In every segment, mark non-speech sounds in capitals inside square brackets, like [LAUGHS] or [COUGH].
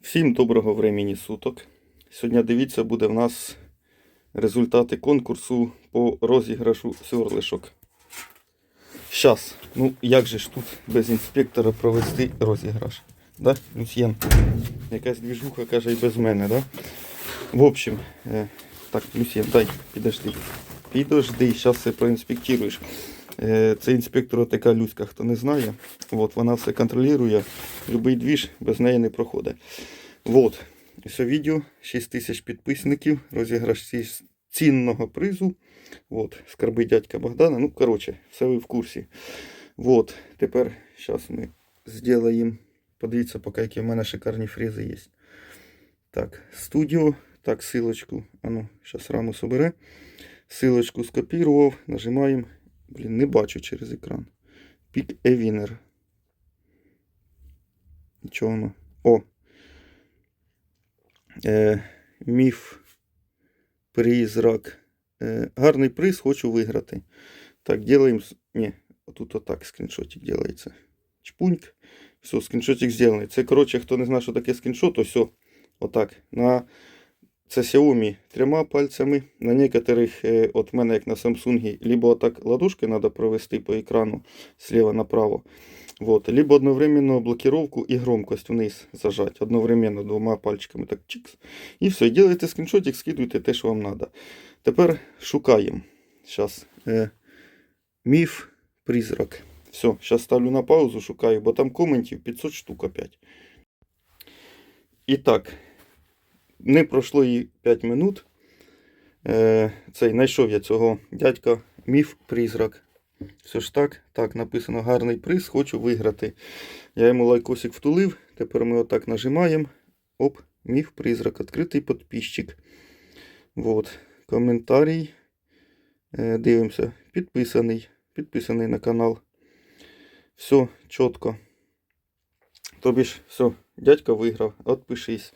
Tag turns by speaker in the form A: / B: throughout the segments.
A: Всім доброго времени суток. Сьогодні дивіться, буде в нас результати конкурсу по розіграшу сверлишок. Щас, ну як же ж тут без інспектора провести розіграш? Да, Люсьєн? Якась двіжуха каже і без мене, да? В общем, е, так, Люсьєн, дай, підожди. Підожди, зараз все проінспектуєш. Е, Це інспектор така Люська, хто не знає. От, вона все контролює. Любий двіж без неї не проходить. Вот. Все відео, 6 тисяч підписників, розіграш ці- цінного призу. Вот. Скарби дядька Богдана. Ну, коротше, все ви в курсі. Вот. Тепер зараз ми зробимо. Подивіться, поки які в мене шикарні фрези є. Так, студіо. Так, силочку. А ну, зараз раму собере. Силочку скопірував. Нажимаємо. Блін, не бачу через екран. A winner. Нічого воно. О. Е, міф. Призрак. Е, гарний приз хочу виграти. Так, делаем. Ні, тут отак скріншотик делається. Чпуньк. Все, скріншотик зроблений. Це, коротше, хто не знає, що таке скріншот, то все. Отак. На це Xiaomi трьома пальцями. На некоторих, е, от мене як на Samsung, либо отак ладошки треба провести по екрану слева направо. Вот. Либо одновременно блокировку и громкость вниз зажать. Одновременно двома пальчиками так чикс. І все. І скріншотик, скидуєте те, що вам треба. Тепер шукаємо. Зараз. Е, міф, призрак. Все, зараз ставлю на паузу, шукаю, бо там коментів 500 штук опять. І так, не пройшло і 5 минут. Е, цей, знайшов я цього дядька міф, призрак. Все ж так, так, написано гарний приз, хочу виграти. Я йому лайкосик втулив. Тепер ми отак нажимаємо. Оп, міф, призрак, відкритий підписчик. Вот, коментарій. Е, дивимося, підписаний. Підписаний на канал. Все, чітко. Тобі ж, все, дядька виграв, відпишись.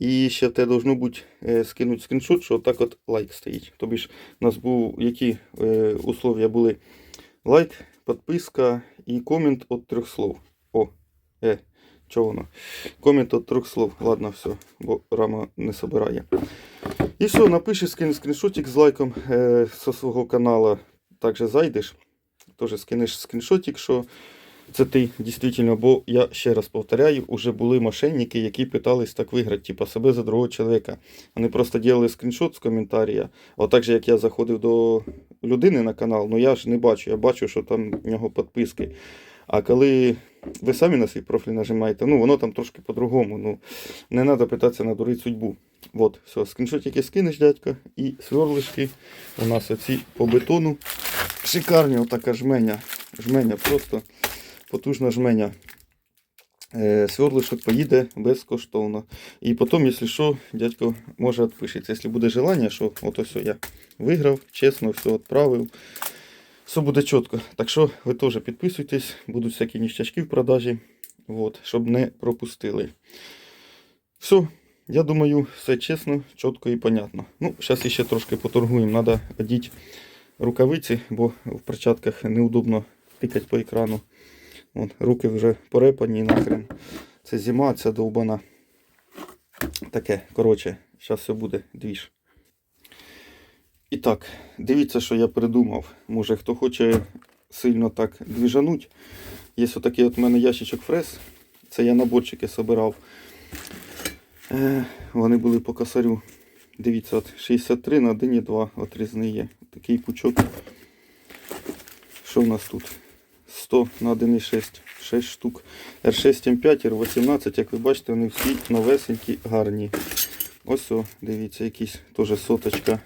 A: І ще тебе должно бути е, скинути скріншот, що так от лайк стоїть. Тобі ж у нас був, які е, условия були лайк, підписка і комент від трьох слов. О, е, чого воно? Комент від трьох слов. Ладно, все, бо рама не собирає. І все, напиши скинь скріншотик з лайком е, со свого каналу. Також зайдеш. Теж скинеш скріншотик, що це ти дійсно, бо я ще раз повторяю, уже були мошенники, які питались так виграти, типа себе за другого чоловіка. Вони просто робили скріншот з коментаря. А же, як я заходив до людини на канал, ну я ж не бачу, я бачу, що там в нього підписки. А коли ви самі на свій профіль нажимаєте, ну воно там трошки по-другому. Ну, не треба питатися надурити судьбу. Вот, все, скріншотики скинеш, дядька, і сверлишки у нас оці по бетону. Шикарні, отака жменя. Жменя, просто потужна жменя. Е, Сверлишок поїде безкоштовно. І потім, якщо що, дядько може відпишеться. Якщо буде желання, що от ось я виграв, чесно, все відправив. Все буде чітко. Так що ви теж підписуйтесь, будуть всякі ніштячки в продажі, от, щоб не пропустили. Все, я думаю, все чесно, чітко і понятно. Ну, зараз ще трошки поторгуємо. Треба одіти рукавиці, бо в перчатках неудобно тикати по екрану. От, руки вже порепані нахрен. Це зима, це довбана. Таке, коротше, зараз все буде двіж. І так, дивіться, що я придумав. Може, хто хоче сильно так двіжануть. Є отакий от мене ящичок фрез. Це я наборчики собирав. Е, вони були по косарю. Дивіться, от 63 на 1,2 отрізний є. Такий пучок. Що в нас тут? 100 на 1,6, 6 штук. R6 М5, R18, як ви бачите, вони всі новесенькі, гарні. Ось о, дивіться, якісь теж соточка.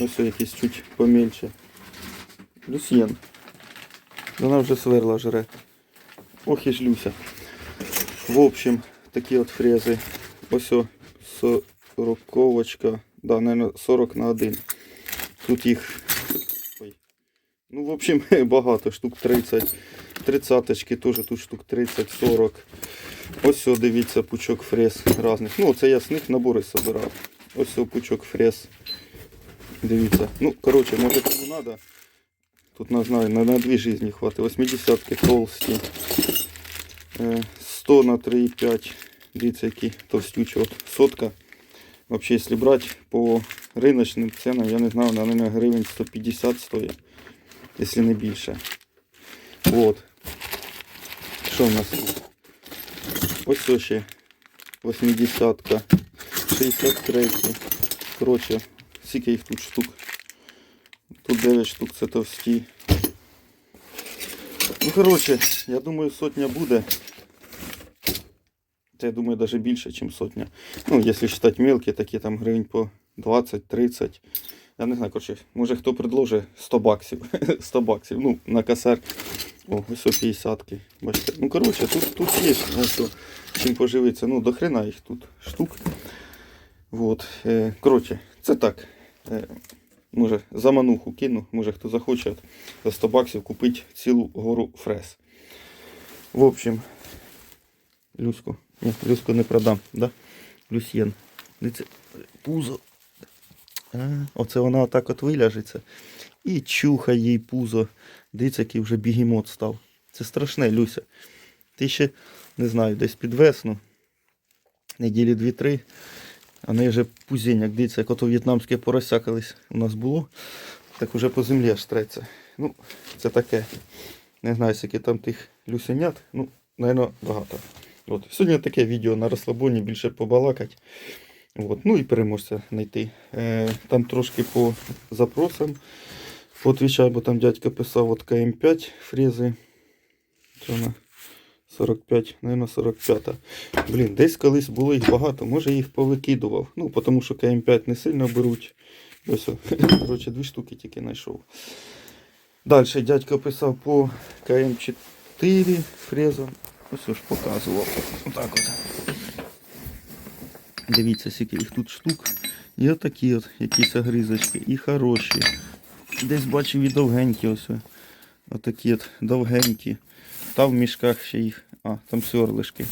A: Ось о, якісь чуть помельче. Люсьєн. Вона вже сверла жре. Ох і ж Люся. В общем, такі от фрези. Ось о, сороковочка. Да, наверное, 40 на 1. Тут їх. Ну, в общем, [LAUGHS] багато, штук 30. Тридцаточки теж тут штук 30-40. Ось о, дивіться, пучок фрез різних. Ну, це я з них набори собирав. Ось о, пучок фрез. Дивіться. Ну, коротше, може кому треба. Тут не знаю, на, на дві жизни хватить. 80-ки толсті. Е, 100 на 3,5 Дивіться, які товстючі. От сотка. Вообще, якщо брати по риночним ценам, я не знаю, наверное, гривень 150 стоїть, якщо не більше. Вот. Що в нас? Ось це ще 80-ка, 63 Коротше, скільки їх тут штук. Тут 9 штук, це товсті. Ну, коротше, я думаю, сотня буде. Та я думаю, даже більше, ніж сотня. Ну, якщо вважати мелкі, такі там гривень по 20-30. Я не знаю, коротше, може хто предложить 100 баксів. [LAUGHS] 100 баксів. Ну, на косарь. О, ось о 50 ки Бачите. Ну, коротше, тут, тут є що чим поживитися. Ну, до хрена їх тут штук. Вот. Е, коротше, це так. Е, може, за мануху кину, може хто захоче за 100 баксів купити цілу гору фрез. В общем, Люську. Ні, Люську не продам, да? Люсьєн. Пузо. Оце вона отак от виляжеться. І чухає їй пузо. Дивіться, який вже бігемот став. Це страшне, Люся. Ти ще, не знаю, десь під весну, неділі дві-три, а неї вже пузінняк. Дивіться, як ото в'єтнамське порося колись у нас було, так уже по землі аж треться. Ну, це таке. Не знаю, скільки там тих люсенят. Ну, напевно, багато. От. Сьогодні таке відео на розслабоні, більше побалакать. От. Ну і переможця знайти. Е, там трошки по запросам поотвічаю, бо там дядька писав от КМ5 фрези. Це вона 45, наверное, 45. Блін, десь колись було їх багато, може їх повикидував. Ну, тому що КМ5 не сильно беруть. Ось, [LAUGHS] коротше, дві штуки тільки знайшов. Далі дядько писав по КМ4 фреза. Ось ж показував. Отак от. Дивіться, скільки їх тут штук. І отакі от якісь огризочки. І хороші. Десь бачив і довгенькі ось. Отакі от довгенькі. Та в мішках ще їх. А, там сверлишки.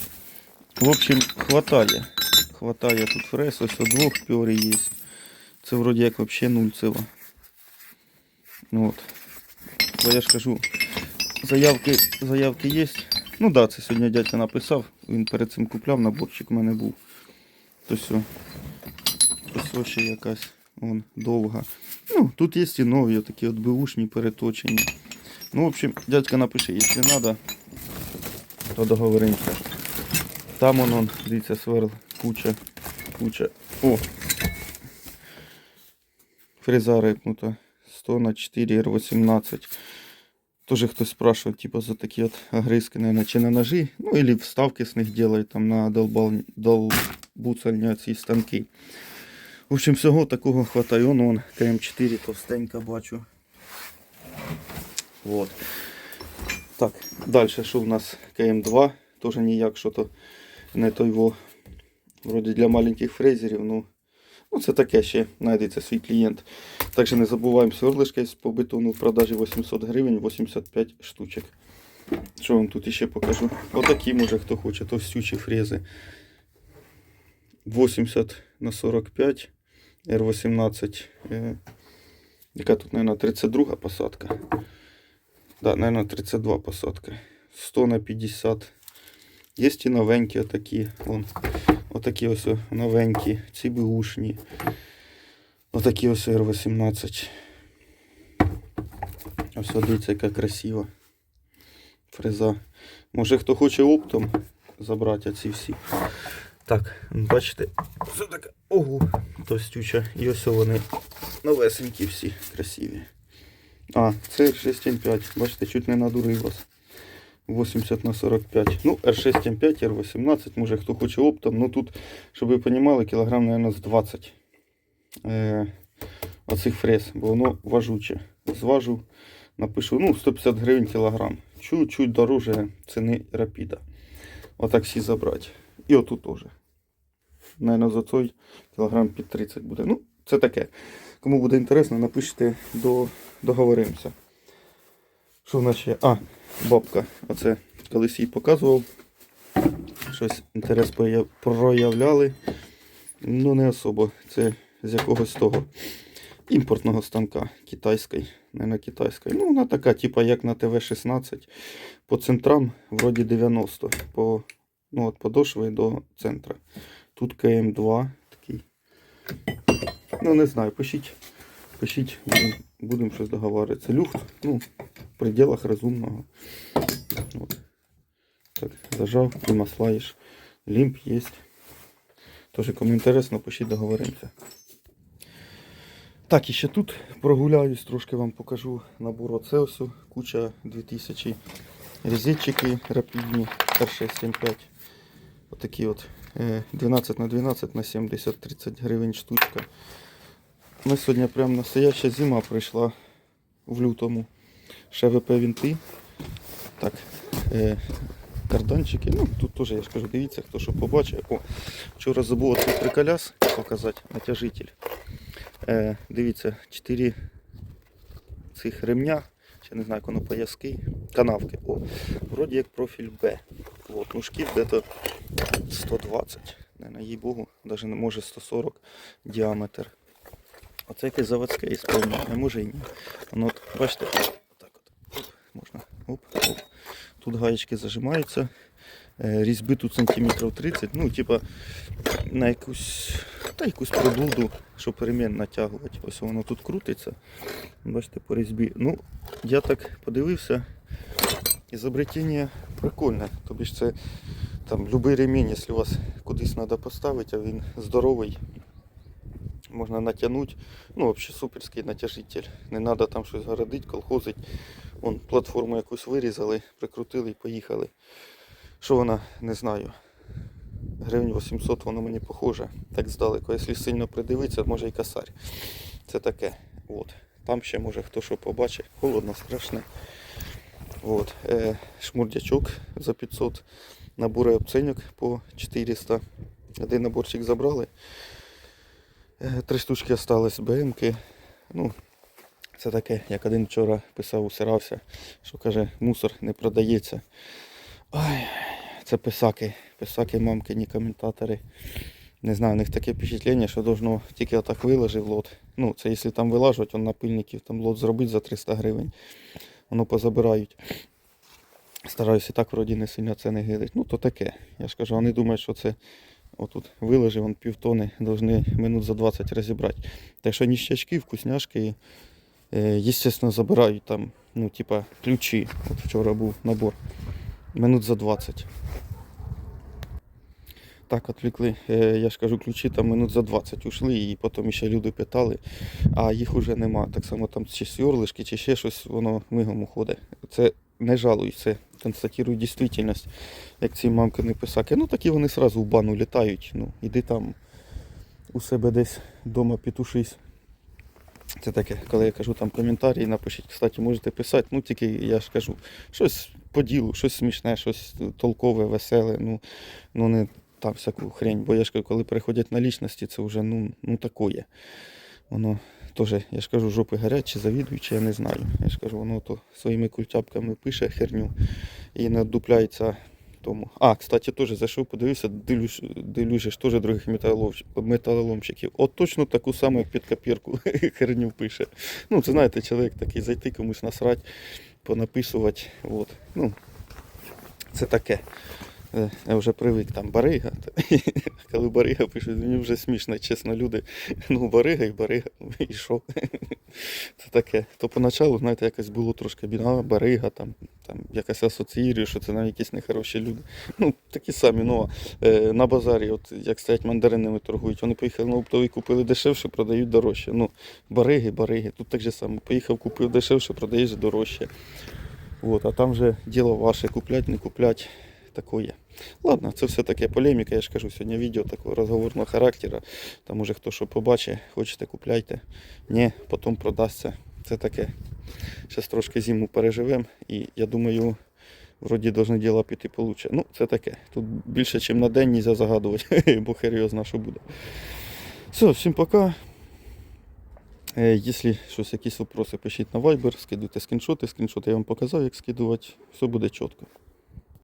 A: В общем, хватає. Хватає тут фрез, ось двох пьорі є. Це вроді як взагалі нульцево. Ну от. Бо я ж кажу, заявки, заявки є. Ну да, це сьогодні дядько написав. Він перед цим купляв, наборчик у мене був. Все. Ось ще якась вон, довга. Ну, тут є і нові, такі от беушні переточені. Ну, в общем, дядька напише, якщо треба, то договоримося. Там он, он дивіться, сверл, куча, куча. О! Фреза рипнута. 100 на 4 R18. Тоже хтось спрашивал, типа, за такі от огрызки, наверное, чи на ножи, ну, или вставки с них делают, там, на долбал, долбуцальні ці станки. В общем, всього такого хватає. Он, он, КМ4 товстенька бачу. Вот. Так, далі що в нас КМ2, теж ніяк що-то не той во. Вроді для маленьких фрезерів, ну, ну це таке ще знайдеться свій клієнт. Також не забуваємо сверлишка по бетону в продажі 800 гривень, 85 штучок. Що вам тут ще покажу? Отакі, може хто хоче, товстючі фрези. 80 на 45 R18. Е, яка тут, мабуть, 32 посадка. Да, мабуть, 32 посадка. 100 на 50. Є і новенькі отакі. Вон. Отакі ось новенькі, ці бушні. Отакі ось R18. Ось дивіться, яка красива фреза. Може хто хоче оптом забрати ці всі. Так, бачите, все таке. Ого, товстюча. І ось вони новесенькі всі, красиві. А, це R6M5. Бачите, чуть не надурив вас. 80 на 45. Ну, R6M5, R18, може хто хоче оптом. Ну тут, щоб ви розуміли, кілограм, мабуть, з 20 е, оцих фрез, бо воно важуче. Зважу, напишу, ну, 150 гривень кілограм. Чуть-чуть дороже ціни рапіда. Отак всі забрати. І отут теж. Наверно, за цей кілограм під 30 буде. Ну, це таке. Кому буде інтересно, напишіть, до, договоримося. Що в нас ще? А, бабка. Оце колись їй показував. Щось інтерес проявляли. Ну, не особо. Це з якогось того імпортного станка китайської. Не на китайської. Ну, вона така, типа, як на ТВ-16. По центрам вроді 90. По Ну, от подошви до центра. Тут КМ2 такий. Ну, не знаю, пишіть. Пишіть, будемо будем щось договарюватися. Люфт, ну, в пределах розумного. От. Так, зажав, примаслаєш. Лімп є. Тож, кому інтересно, пишіть договоримося. Так, і ще тут прогуляюсь, трошки вам покажу набор оцеосу. Куча 2000 резетчики рапідні, R675. Отакі от е, 12 на 12 на 70 30 гривень штучка. У нас сьогодні прям настояща зима прийшла в лютому. ШВП вінти. Так, е, карданчики. Ну, тут теж, я ж кажу, дивіться, хто що побачив. О, вчора забув тут приколяс показати, натяжитель. Е, дивіться, 4 цих ремня, ще не знаю, пояски, канавки. О, вроді як профіль Б. От, ну шкіф де-то 120. Не, їй Богу, навіть не може 140 діаметр. Оце якесь заводське ісполнення, не може і ні. Воно, от, бачите, отак от. Оп, можна. Оп, оп. Тут гаєчки зажимаються. Е, Різьби тут сантиметрів 30. Ну, типа на якусь, та якусь приблуду, щоб перемін натягувати. Ось воно тут крутиться. Бачите, по різьбі. Ну, я так подивився. Ізобретення прикольне. Тобі ж це там будь-який ремінь, якщо вас кудись треба поставити, а він здоровий, можна натягнути. Ну, взагалі суперський натяжитель. Не треба там щось городити, колхозити. Вон платформу якусь вирізали, прикрутили і поїхали. Що вона, не знаю. Гривень 800 воно мені похоже. Так здалеку. Якщо сильно придивитися, може і косарь. Це таке. От. Там ще може хто що побачить. Холодно, страшне. От. Е, шмурдячок за 500. Набори обценьок по 400. Один наборчик забрали. Е, Три штучки остались БМки. Ну, це таке, як один вчора писав, усирався, що каже, мусор не продається. Ой, це писаки. Писаки, мамкині коментатори. Не знаю, у них таке впечатлення, що должно тільки отак виложив лот. Ну, це якщо там вилажувати, он напильників, там лот зробить за 300 гривень. Воно позабирають. Стараюся так вроді не сильно це не гилить. Ну то таке. Я ж кажу, вони думають, що це отут виложив, он півтони, повинні минут за 20 розібрати. Так що ніщачки, вкусняшки, е, забирають там, ну, типа, ключі. От вчора був набор. Минут за 20. Так, відвлекли. Е, Я ж кажу, ключі там минут за 20 ушли, і потім ще люди питали, а їх уже нема. Так само там чи сверлишки, чи ще щось, воно мигом уходить. Це не жалуюсь, це констатую дійсність, як ці мамкини писаки. Ну такі вони одразу в бану літають. Ну, іди там у себе десь вдома підтушись. Це таке, коли я кажу там коментарі, напишіть, кстати, можете писати, ну тільки я ж кажу, щось по ділу, щось смішне, щось толкове, веселе, ну, ну не там всяку хрень. Бо я ж кажу, коли переходять на лічності, це вже ну, ну такое. Воно теж, я ж кажу, жопи горять, чи завідуючи, я не знаю. Я ж кажу, воно то своїми культяпками пише херню і не дупляється тому. А, кстати, теж зайшов, подивився, дивлюсь, теж других металоломщ- металоломщиків. От точно таку саму, як під копірку, [LAUGHS] херню пише. Ну, це знаєте, чоловік такий зайти комусь насрать, понаписувати. От. Ну, це таке. Е, Я вже привик там барига. [LAUGHS] Коли барига пишуть, мені вже смішно, чесно, люди. Ну, барига і барига, [LAUGHS] і що? Це таке. То поначалу, знаєте, якось було трошки біда, барига, там, там якась асоціює, що це навіть якісь нехороші люди. Ну, такі самі, ну, е, на базарі, от як стоять мандаринами торгують, вони поїхали на оптовий, купили дешевше, продають дорожче. Ну, бариги, бариги. Тут так же само. Поїхав, купив дешевше, продаєш дорожче. От, а там же діло ваше, куплять, не куплять. Такое. Ладно, це все таке полеміка, я ж кажу, сьогодні відео такого розговорного характеру. Там уже хто що побачить, хочете купляйте. Ні, потім продасться. Це таке. Зараз трошки зиму переживемо і я думаю, вроді должны діла піти получше. Ну, це таке. Тут більше, ніж на день нельзя загадувати, [LAUGHS] бо зна, що буде. Все, всім пока. Е, Якщо щось, якісь вопроси, пишіть на Viber, скидуйте скріншоти. Скріншоти я вам показав, як скидувати. Все буде чітко.